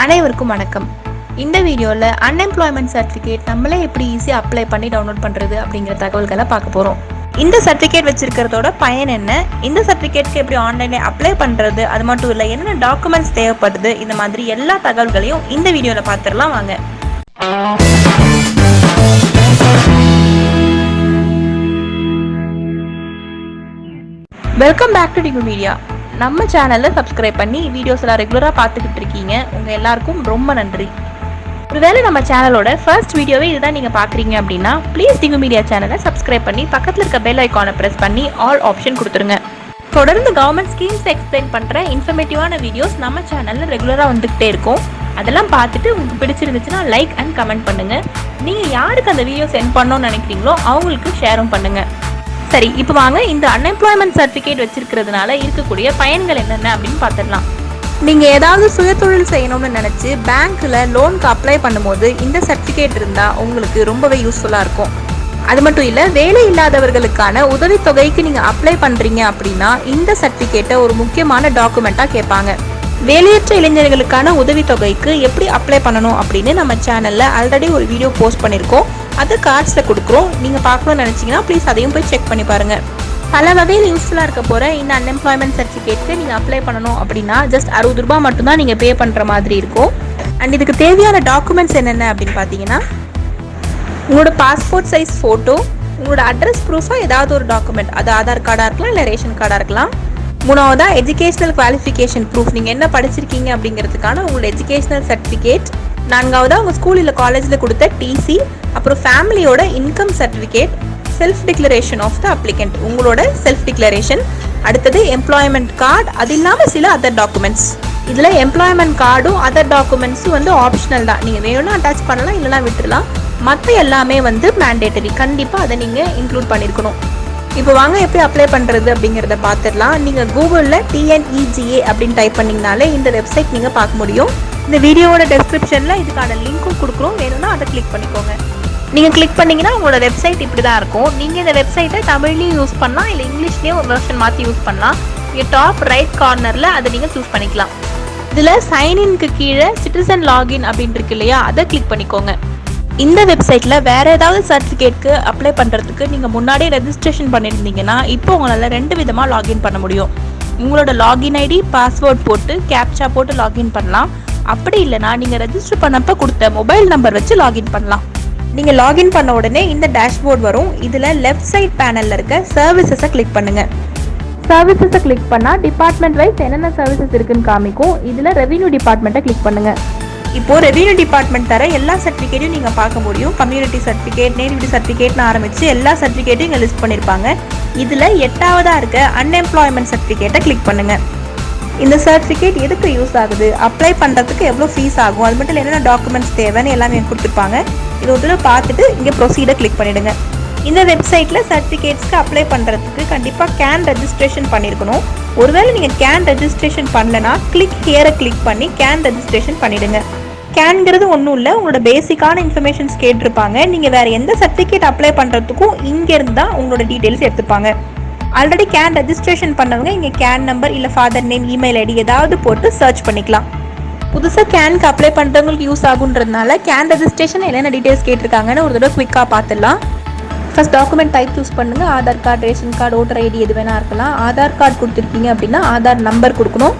அனைவருக்கும் வணக்கம். இந்த வீடியோவில் அன்எம்ப்ளாய்மெண்ட் சர்டிஃபிகேட் நம்மளே எப்படி ஈஸியாக அப்ளை பண்ணி டவுன்லோட் பண்ணுறது அப்படிங்கிற தகவல்களை பார்க்க போகிறோம் இந்த சர்டிஃபிகேட் வச்சிருக்கிறதோட பயன் என்ன? இந்த சர்டிஃபிகேட்க்கு எப்படி ஆன்லைனில் அப்ளை பண்ணுறது அது மட்டும் இல்லை என்னென்ன டாக்குமெண்ட்ஸ் தேவைப்படுது? இந்த மாதிரி எல்லா தகவல்களையும் இந்த வீடியோவில் பார்த்துடலாம் வாங்க. வெல்கம் பேக் டு டிகு மீடியா நம்ம சேனலில் சப்ஸ்கிரைப் பண்ணி வீடியோஸ் எல்லாம் ரெகுலராக பார்த்துக்கிட்டு இருக்கீங்க. உங்கள் எல்லாருக்கும் ரொம்ப நன்றி. ஒருவேளை நம்ம சேனலோட ஃபர்ஸ்ட் வீடியோவே இதுதான் நீங்கள் பார்க்குறீங்க அப்படின்னா ப்ளீஸ் திங்கு மீடியா சேனலை சப்ஸ்கிரைப் பண்ணி பக்கத்தில் இருக்க பெல் ஐக்கானை ப்ரெஸ் பண்ணி ஆல் ஆப்ஷன் கொடுத்துருங்க. தொடர்ந்து கவர்மெண்ட் ஸ்கீம்ஸ் எக்ஸ்பிளைன் பண்ணுற இன்ஃபர்மேட்டிவான வீடியோஸ் நம்ம சேனலில் ரெகுலராக வந்துக்கிட்டே இருக்கும். அதெல்லாம் பார்த்துட்டு உங்களுக்கு பிடிச்சிருந்துச்சுன்னா லைக் அண்ட் கமெண்ட் பண்ணுங்கள் நீங்கள் யாருக்கு அந்த வீடியோ சென்ட் பண்ணோன்னு நினைக்கிறீங்களோ அவங்களுக்கு ஷேரும் பண்ணுங்கள் சரி இப்போ வாங்க. இந்த அன்எம்ப்ளாய்மெண்ட் சர்டிஃபிகேட் வச்சிருக்கிறதுனால இருக்கக்கூடிய பயன்கள் என்னென்ன அப்படின்னு பார்த்துடலாம் நீங்கள் ஏதாவது சுயதொழில் செய்யணும்னு நினச்சி பேங்க்கில் லோனுக்கு அப்ளை பண்ணும்போது இந்த சர்டிஃபிகேட் இருந்தால் உங்களுக்கு ரொம்பவே யூஸ்ஃபுல்லாக இருக்கும். அது மட்டும் இல்லை வேலை இல்லாதவர்களுக்கான உதவித்தொகைக்கு நீங்கள் அப்ளை பண்ணுறீங்க அப்படின்னா இந்த சர்டிஃபிகேட்டை ஒரு முக்கியமான டாக்குமெண்ட்டாக கேட்பாங்க. வேலையற்ற இளைஞர்களுக்கான உதவித்தொகைக்கு எப்படி அப்ளை பண்ணணும் அப்படின்னு நம்ம சேனலில் ஆல்ரெடி ஒரு வீடியோ போஸ்ட் பண்ணியிருக்கோம். அது கார்ட்ஸில் கொடுக்குறோம். நீங்கள் பார்க்கணும்னு நினச்சிங்கன்னா ப்ளீஸ் அதையும் போய் செக் பண்ணி பாருங்கள் பல வகையில் யூஸ்ஃபுல்லாக இருக்க போகிற இந்த அன்எம்ப்ளாய்மெண்ட் சர்டிஃபிகேட்க்கு நீங்கள் அப்ளை பண்ணணும் அப்படின்னா ஜஸ்ட் அறுபது ரூபாய் மட்டும்தான் நீங்கள் பே பண்ணுற மாதிரி இருக்கும். அண்ட் இதுக்கு தேவையான டாக்குமெண்ட்ஸ் என்னென்ன அப்படின்னு பார்த்தீங்கன்னா உங்களோட பாஸ்போர்ட் சைஸ் ஃபோட்டோ உங்களோட அட்ரஸ் ப்ரூஃபாக ஏதாவது ஒரு டாக்குமெண்ட் அது ஆதார் கார்டாக இருக்கலாம் இல்லை ரேஷன் கார்டாக இருக்கலாம். மூணாவதாக எஜுகேஷனல் குவாலிஃபிகேஷன் ப்ரூஃப் நீங்கள் என்ன படிச்சிருக்கீங்க அப்படிங்கிறதுக்கான உங்களோட எஜுகேஷனல் சர்டிஃபிகேட் நான்காவதாக உங்கள் ஸ்கூல் இல்லை காலேஜில் கொடுத்த டிசி அப்புறம் ஃபேமிலியோட income certificate self declaration of the applicant உங்களோட செல்ஃப் டிக்ளரேஷன் அடுத்தது எம்ப்ளாய்மெண்ட் கார்டு அது இல்லாமல் சில அதர் டாக்குமெண்ட்ஸ் இதில் எம்ப்ளாய்மெண்ட் கார்டும் அதர் டாக்குமெண்ட்ஸும் வந்து ஆப்ஷனல் தான். நீங்கள் வேணும்னா அட்டாச் பண்ணலாம் இல்லைனா விட்டுறலாம். மற்ற எல்லாமே வந்து மேண்டேட்டரி கண்டிப்பாக அதை நீங்கள் இன்க்ளூட் பண்ணியிருக்கணும் இப்போ வாங்க எப்படி அப்ளை பண்ணுறது அப்படிங்கிறத பார்த்துடலாம். நீங்கள் கூகுளில் டிஎன்இஜிஏ அப்படின்னு டைப் பண்ணிங்கனாலே இந்த வெப்சைட் நீங்கள் பார்க்க முடியும். இந்த வீடியோவோட டெஸ்கிரிப்ஷனில் இதுக்கான லிங்க்கும் கொடுக்குறோம். வேணும்னா அதை கிளிக் பண்ணிக்கோங்க. நீங்கள் கிளிக் பண்ணீங்கன்னா உங்களோட வெப்சைட் இப்படி தான் இருக்கும். நீங்கள் இந்த வெப்சைட்டை தமிழ்லையும் யூஸ் பண்ணலாம். இல்லை இங்கிலீஷ்லேயும் ஒரு வெர்ஷன் மாற்றி யூஸ் பண்ணலாம். இங்கே டாப் ரைட் கார்னரில் அதை நீங்கள் சூஸ் பண்ணிக்கலாம். இதில் சைன்இன்க்கு கீழே சிட்டிசன் லாகின் அப்படின்னு இருக்கு இல்லையா? அதை கிளிக் பண்ணிக்கோங்க. இந்த வெப்சைட்டில் வேறு ஏதாவது சர்டிஃபிகேட்க்கு அப்ளை பண்ணுறதுக்கு நீங்கள் முன்னாடியே ரெஜிஸ்ட்ரேஷன் பண்ணியிருந்தீங்கன்னா இப்போ உங்களால் ரெண்டு விதமாக லாகின் பண்ண முடியும். உங்களோட லாகின் ஐடி பாஸ்வேர்ட் போட்டு கேப்சா போட்டு லாகின் பண்ணலாம். அப்படி இல்லைனா நீங்கள் ரெஜிஸ்டர் பண்ணப்போ கொடுத்த மொபைல் நம்பர் வச்சு லாகின் பண்ணலாம். நீங்கள் லாகின் பண்ண உடனே இந்த டேஷ்போர்ட் வரும். இதில் லெஃப்ட் சைட் பேனலில் இருக்க சர்வீசஸை கிளிக் பண்ணுங்கள் சர்வீசஸை கிளிக் பண்ணால் டிபார்ட்மெண்ட் வைஸ் என்னென்ன சர்வீசஸ் இருக்குன்னு காமிக்கும். இதில் ரெவென்யூ டிபார்ட்மெண்ட்டை கிளிக் பண்ணுங்கள் இப்போ ரெவென்யூ டிபார்ட்மெண்ட் தர எல்லா சர்டிஃபிகேட்டையும் நீங்கள் பார்க்க முடியும். கம்யூனிட்டி சர்டிஃபிகேட் நேட்டிவிட்டி சர்டிஃபிகேட்னு ஆரம்பித்து எல்லா சர்டிஃபிகேட்டையும் இங்கே லிஸ்ட் பண்ணியிருப்பாங்க இதில் எட்டாவதாக இருக்க அன்எம்ப்ளாய்மெண்ட் சர்டிஃபிகேட்டை கிளிக் பண்ணுங்கள் இந்த சர்டிஃபிகேட் எதுக்கு யூஸ் ஆகுது? அப்ளை பண்ணுறதுக்கு எவ்வளோ ஃபீஸ் ஆகும்? அது மட்டும் இல்லை என்னென்ன டாக்குமெண்ட்ஸ் தேவைன்னு எல்லாமே கொடுத்துருப்பாங்க. இது ஒரு தடவை பார்த்துட்டு இங்கே ப்ரொசீடை கிளிக் பண்ணிவிடுங்க இந்த வெப்சைட்டில் சர்டிஃபிகேட்ஸ்க்கு அப்ளை பண்ணுறதுக்கு கண்டிப்பாக கேன் ரெஜிஸ்ட்ரேஷன் பண்ணியிருக்கணும் ஒருவேளை நீங்கள் கேன் ரெஜிஸ்ட்ரேஷன் பண்ணலனா கிளிக் ஹியரை கிளிக் பண்ணி கேன் ரெஜிஸ்ட்ரேஷன் பண்ணிவிடுங்க கேன்கிறது ஒன்றும் இல்லை உங்களோட பேசிக்கான இன்ஃபர்மேஷன்ஸ் கேட்டிருப்பாங்க. நீங்கள் வேறு எந்த சர்டிஃபிகேட் அப்ளை பண்ணுறதுக்கும் இங்கேருந்து தான் உங்களோட டீட்டெயில்ஸ் எடுத்துப்பாங்க. ஆல்ரெடி கேன் ரெஜிஸ்ட்ரேஷன் பண்ணவங்க இங்கே கேன் நம்பர் இல்லை ஃபாதர் நேம் இமெயில் ஐடி ஏதாவது போட்டு சர்ச் பண்ணிக்கலாம். புதுசாக கேனுக்கு அப்ளை பண்ணுறவங்களுக்கு யூஸ் ஆகுன்றதுனால கேன் ரெஜிஸ்ட்ரேஷன் என்னென்ன டீட்டெயில்ஸ் கேட்டிருக்காங்கன்னு ஒரு தடவை குயிக்காக பார்த்துடலாம். ஃபஸ்ட் டாக்குமெண்ட் டைப் சூஸ் பண்ணுங்கள் Aadhaar card ration card voter ID எது வேணா இருக்கலாம். ஆதார் கார்டு கொடுத்துருக்கீங்க அப்படின்னா ஆதார் நம்பர் கொடுக்கணும்.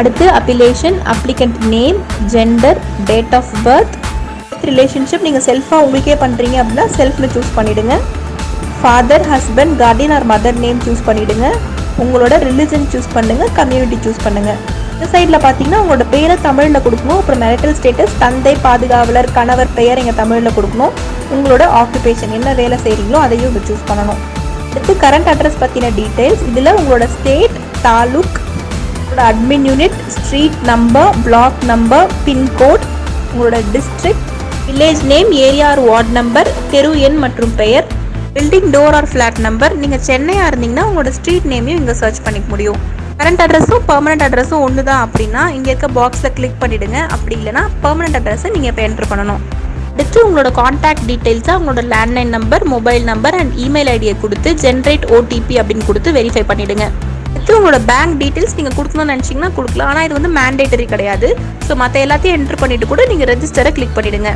அடுத்து appellation applicant name gender date of birth relationship நீங்கள் செல்ஃபாக உங்களுக்கே பண்ணுறீங்க அப்படின்னா செல்ஃபில் சூஸ் பண்ணிவிடுங்க father husband guardian or mother name choose பண்ணிவிடுங்க உங்களோட ரிலிஜன் சூஸ் பண்ணுங்கள் கம்யூனிட்டி சூஸ் பண்ணுங்கள் இந்த சைடில் பார்த்தீங்கன்னா உங்களோட பேரை தமிழில் கொடுக்கணும். அப்புறம் மேரிட்டல் ஸ்டேட்டஸ் தந்தை பாதுகாவலர் கணவர் பெயர் இங்கே தமிழில் கொடுக்கணும். உங்களோட ஆக்குபேஷன் என்ன வேலை செய்கிறீங்களோ அதையும் இங்கே சூஸ் பண்ணணும். அடுத்து கரண்ட் அட்ரஸ் பற்றின டீட்டெயில்ஸ் இதில் உங்களோட ஸ்டேட் தாலுக் உங்களோட admin unit street number block number pincode உங்களோட district village name area or ward number தெரு எண் மற்றும் பெயர். Building door or flat number நீங்கள் சென்னையாக இருந்தீங்கன்னா உங்களோட ஸ்ட்ரீட் நேமையும் இங்கே சர்ச் பண்ணிக்க முடியும். கரண்ட் அட்ரஸும் பர்மனெண்ட் அட்ரஸும் ஒன்று தான் அப்படின்னா இங்கே இருக்க பாக்ஸில் கிளிக் பண்ணிவிடுங்க அப்படி இல்லைனா பர்மனெண்ட் அட்ரஸை நீங்கள் இப்போ என்ட்ரு பண்ணணும். அடுத்து உங்களோட காண்டாக்ட் டீட்டெயில்ஸாக உங்களோட landline number mobile number and email ஐடியை கொடுத்து ஜென்ரேட் ஓடிபி அப்படின்னு கொடுத்து வெரிஃபை பண்ணிவிடுங்க அடுத்து உங்களோட பேங்க் டீட்டெயில்ஸ் நீங்கள் கொடுக்கணும்னு நினச்சிங்கன்னா கொடுக்கலாம். ஆனால் இது வந்து மேண்டேட்டரி கிடையாது. ஸோ மற்ற எல்லாத்தையும் என்ட்ரு பண்ணிவிட்டு கூட நீங்கள் ரெஜிஸ்டரை கிளிக் பண்ணிவிடுங்க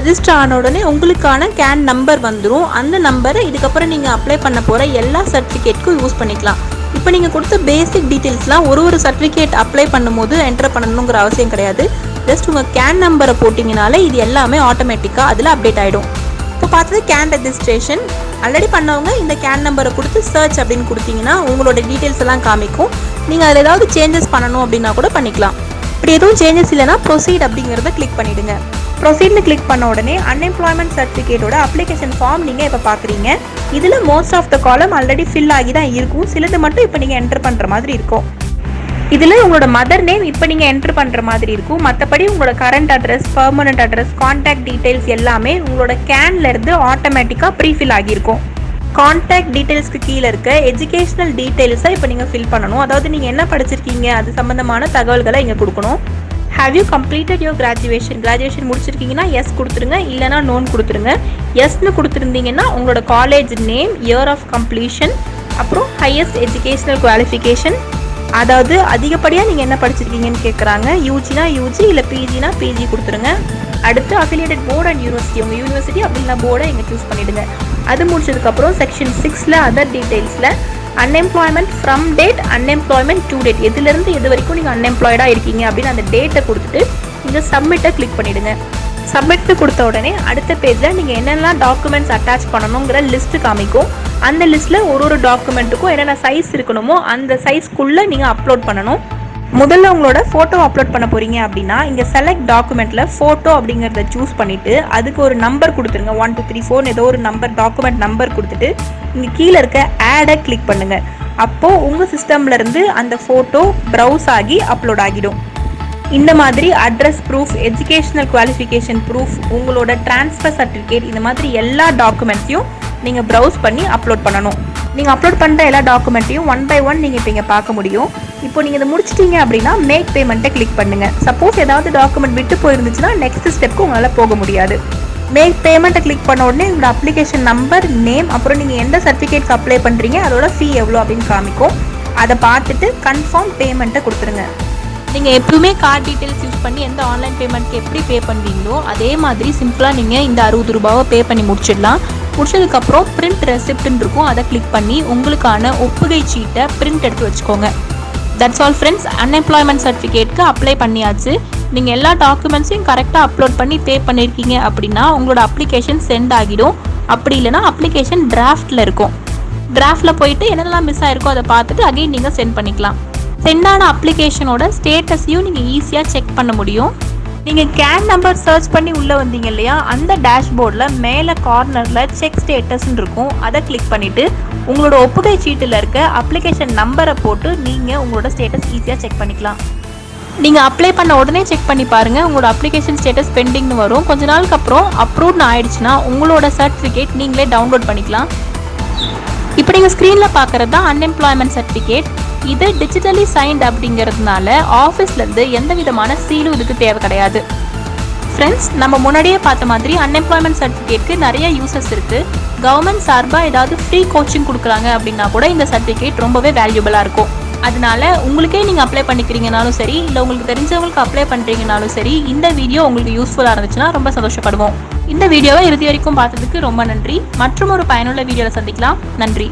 ரெஜிஸ்டர் ஆன உடனே உங்களுக்கான கேன் நம்பர் வந்துடும் அந்த நம்பரை இதுக்கப்புறம் நீங்கள் அப்ளை பண்ண போகிற எல்லா சர்டிஃபிகேட்க்கும் யூஸ் பண்ணிக்கலாம். இப்போ நீங்கள் கொடுத்த பேசிக் டீட்டெயில்ஸ்லாம் ஒரு ஒரு சர்டிஃபிகேட் அப்ளை பண்ணும்போது என்டர் பண்ணணுங்கிற அவசியம் கிடையாது. ஜஸ்ட் உங்கள் கேன் நம்பரை போட்டிங்கனாலே இது எல்லாமே ஆட்டோமேட்டிக்காக அதில் அப்டேட் ஆகிடும் இப்போ பார்த்தது கேன் ரெஜிஸ்ட்ரேஷன் ஆல்ரெடி பண்ணவங்க இந்த கேன் நம்பரை கொடுத்து சர்ச் அப்படின்னு கொடுத்தீங்கன்னா உங்களோட டீட்டெயில்ஸ் எல்லாம் காமிக்கும். நீங்கள் அதில் ஏதாவது சேஞ்சஸ் பண்ணணும் அப்படின்னா கூட பண்ணிக்கலாம். இப்படி எதுவும் சேஞ்சஸ் இல்லைனா ப்ரொசீட் அப்படிங்கிறத கிளிக் பண்ணிவிடுங்க ப்ரொசீட்னு கிளிக் பண்ண உடனே அன்எம்ப்ளாய்மெண்ட் சர்டிஃபிகேட்டோட அப்ளிகேஷன் ஃபார்ம் நீங்கள் இப்போ பார்க்குறீங்க இதில் மோஸ்ட் ஆஃப் த காலம் ஆல்ரெடி ஃபில் ஆகி தான் இருக்கும். சிலது மட்டும் இப்போ நீங்கள் என்டர் பண்ணுற மாதிரி இருக்கும். இதில் உங்களோட மதர் நேம் இப்போ நீங்கள் என்ட்ரு பண்ணுற மாதிரி இருக்கும். மற்றபடி உங்களோட current address permanent address contact details எல்லாமே உங்களோட கேன்லேருந்து ஆட்டோமேட்டிக்காக ப்ரீஃபில் ஆகியிருக்கும் காண்டாக்ட் டீட்டெயில்ஸ்க்கு கீழே இருக்க எஜுகேஷனல் டீட்டெயில்ஸை இப்போ நீங்கள் ஃபில் பண்ணணும். அதாவது நீங்கள் என்ன படிச்சிருக்கீங்க? அது சம்மந்தமான தகவல்களை இங்கே கொடுக்கணும். Have you completed your graduation graduation முடிச்சிருக்கீங்கன்னா yes கொடுத்துருங்க இல்லைனா நோன் கொடுத்துருங்க. எஸ்னு கொடுத்துருந்தீங்கன்னா உங்களோட college name year of completion அப்புறம் ஹையஸ்ட் எஜுகேஷனல் குவாலிஃபிகேஷன் அதாவது அதிகப்படியாக நீங்கள் என்ன படிச்சிருக்கீங்கன்னு கேட்குறாங்க யூஜினா யூஜி இல்லை பிஜினா பிஜி கொடுத்துருங்க. அடுத்து அஃபிலியேட்டட் போர்டு அண்ட் யூனிவர்சிட்டி உங்கள் யூனிவர்சிட்டி அப்படின்னா போர்டை இங்கே சூஸ் பண்ணிவிடுங்க அது முடிச்சதுக்கப்புறம் செக்ஷன் சிக்ஸில் other டீட்டெயில்ஸில் unemployment from date unemployment to date எதுலேருந்து எது வரைக்கும் நீங்கள் அன்எம்ப்ளாய்டாக இருக்கீங்க அப்படின்னு அந்த டேட்டை கொடுத்துட்டு இங்கே சப்மிட்டை கிளிக் பண்ணிவிடுங்க சப்மிட் கொடுத்த உடனே அடுத்த பேஜில் நீங்கள் என்னெல்லாம் டாக்குமெண்ட்ஸ் அட்டாச் பண்ணணுங்கிற லிஸ்ட்டு காமிக்கும். அந்த லிஸ்ட்டில் ஒரு ஒரு டாக்குமெண்ட்டுக்கும் என்னென்ன சைஸ் இருக்கணுமோ அந்த சைஸ்க்குள்ளே நீங்கள் அப்லோட் பண்ணணும். முதல்ல உங்களோட ஃபோட்டோ அப்லோட் பண்ண போகிறீங்க அப்படின்னா இங்கே செலக்ட் டாக்குமெண்ட்டில் ஃபோட்டோ அப்படிங்கிறத சூஸ் பண்ணிவிட்டு அதுக்கு ஒரு நம்பர் கொடுத்துருங்க. ஒன் டூ த்ரீ ஃபோர் ஏதோ ஒரு நம்பர் டாக்குமெண்ட் நம்பர் கொடுத்துட்டு இங்கே கீழே இருக்க ஆடை கிளிக் பண்ணுங்கள் அப்போது உங்கள் சிஸ்டம்லேருந்து அந்த ஃபோட்டோ ப்ரௌஸ் ஆகி அப்லோட் ஆகிடும். இந்த மாதிரி address proof educational qualification proof உங்களோட டிரான்ஸ்ஃபர் சர்டிஃபிகேட் இந்த மாதிரி எல்லா டாக்குமெண்ட்ஸையும் நீங்கள் ப்ரௌஸ் பண்ணி அப்லோட் பண்ணணும். நீங்கள் அப்லோட் பண்ணுற எல்லா டாக்குமெண்ட்டையும் ஒன் பை ஒன் நீங்கள் இப்போ இங்கே பார்க்க முடியும். இப்போ நீங்கள் இதை முடிச்சிட்டீங்க அப்படின்னா மேக் பேமெண்ட்டை கிளிக் பண்ணுங்கள் சப்போஸ் ஏதாவது டாக்குமெண்ட் விட்டு போயிருந்துச்சுன்னா நெக்ஸ்ட் ஸ்டெப்க்கு உங்களால் போக முடியாது. மேக் பேமெண்ட்டை கிளிக் பண்ண உடனே உங்களோட அப்ளிகேஷன் நம்பர் நேம் அப்புறம் நீங்கள் எந்த சர்டிஃபிகேட்க்கு அப்ளை பண்ணுறீங்க அதோட ஃபீ எவ்வளோ அப்படின்னு காமிக்கும். அதை பார்த்துட்டு கன்ஃபார்ம் பேமெண்ட்டை கொடுத்துருங்க. நீங்கள் எப்பவுமே கார்டு டீட்டெயில்ஸ் யூஸ் பண்ணி எந்த ஆன்லைன் பேமெண்ட்க்கு எப்படி பே பண்ணுவீங்களோ அதே மாதிரி சிம்பிளாக நீங்கள் இந்த அறுபது ரூபாவை பே பண்ணி முடிச்சிடலாம். முடிச்சதுக்கப்புறம் பிரிண்ட் ரெசிப்ட்னு இருக்கும் அதை கிளிக் பண்ணி உங்களுக்கான ஒப்புகை சீட்டை பிரிண்ட் எடுத்து வச்சுக்கோங்க. தட்ஸ் ஆல் ஃப்ரெண்ட்ஸ் அன்எம்ப்ளாய்மெண்ட் சர்டிஃபிகேட்க்கு அப்ளை பண்ணியாச்சு. நீங்கள் எல்லா டாக்குமெண்ட்ஸையும் கரெக்டாக அப்லோட் பண்ணி பே பண்ணியிருக்கீங்க அப்படின்னா உங்களோட அப்ளிகேஷன் சென்ட் ஆகிடும். அப்படி இல்லைனா அப்ளிகேஷன் டிராஃப்டில் இருக்கும். டிராஃப்டில் போயிட்டு என்னெல்லாம் மிஸ் ஆயிருக்கோ அதை பார்த்துட்டு அகைன் நீங்கள் சென்ட் பண்ணிக்கலாம். சென்டான அப்ளிகேஷனோட ஸ்டேட்டஸையும் நீங்கள் ஈஸியாக செக் பண்ண முடியும். நீங்கள் கேன் நம்பர் சர்ச் பண்ணி உள்ளே வந்தீங்க இல்லையா அந்த டேஷ்போர்டில் மேலே கார்னரில் செக் ஸ்டேட்டஸ்ன்னு இருக்கும். அதை கிளிக் பண்ணிவிட்டு உங்களோட ஒப்புகை சீட்டில் இருக்க அப்ளிகேஷன் நம்பரை போட்டு நீங்கள் உங்களோட ஸ்டேட்டஸ் ஈஸியாக செக் பண்ணிக்கலாம். நீங்கள் அப்ளை பண்ண உடனே செக் பண்ணி பாருங்கள் உங்களோட அப்ளிகேஷன் ஸ்டேட்டஸ் பெண்டிங்னு வரும். கொஞ்ச நாளுக்கு அப்புறம் அப்ரூவ்னு ஆயிடுச்சுன்னா உங்களோட சர்டிஃபிகேட் நீங்களே டவுன்லோட் பண்ணிக்கலாம். இப்போ நீங்கள் ஸ்க்ரீனில் பார்க்குறது தான் அன்எம்ப்ளாய்மெண்ட் சர்டிஃபிகேட் இது டிஜிட்டலி சைன்ட் அப்படிங்கிறதுனால ஆஃபீஸ்லேருந்து எந்த விதமான சீலும் இதுக்கு தேவை கிடையாது. ஃப்ரெண்ட்ஸ் நம்ம முன்னாடியே பார்த்த மாதிரி அன்எம்ப்ளாய்மெண்ட் சர்டிஃபிகேட்க்கு நிறைய யூசஸ் இருக்குது கவர்மெண்ட் சார்பாக ஏதாவது ஃப்ரீ கோச்சிங் கொடுக்குறாங்க அப்படின்னா கூட இந்த சர்டிஃபிகேட் ரொம்பவே வேல்யூபிளாக இருக்கும். அதனால உங்களுக்கே நீங்கள் அப்ளை பண்ணிக்கிறீங்கனாலும் சரி இல்லை உங்களுக்கு தெரிஞ்சவங்களுக்கு அப்ளை பண்ணுறீங்கனாலும் சரி இந்த வீடியோ உங்களுக்கு யூஸ்ஃபுல்லாக இருந்துச்சுன்னா ரொம்ப சந்தோஷப்படுவோம். இந்த வீடியோவை இறுதி வரைக்கும் பார்த்ததுக்கு ரொம்ப நன்றி. மற்றும் ஒரு பயனுள்ள வீடியோவில் சந்திக்கலாம். நன்றி.